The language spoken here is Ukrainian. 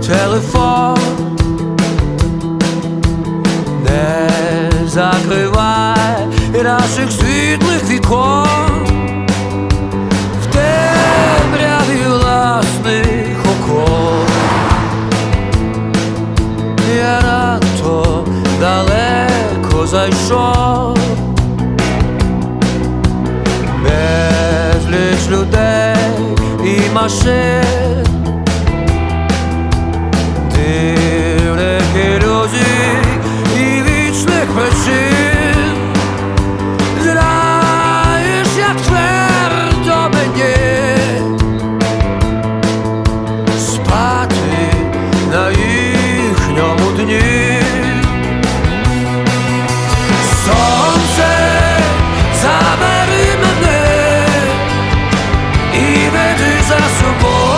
телефон, не закривай наших світлих вікон. В темряві власних окон. Я надто далеко зайшов, безліч людей і машин sucesso bom.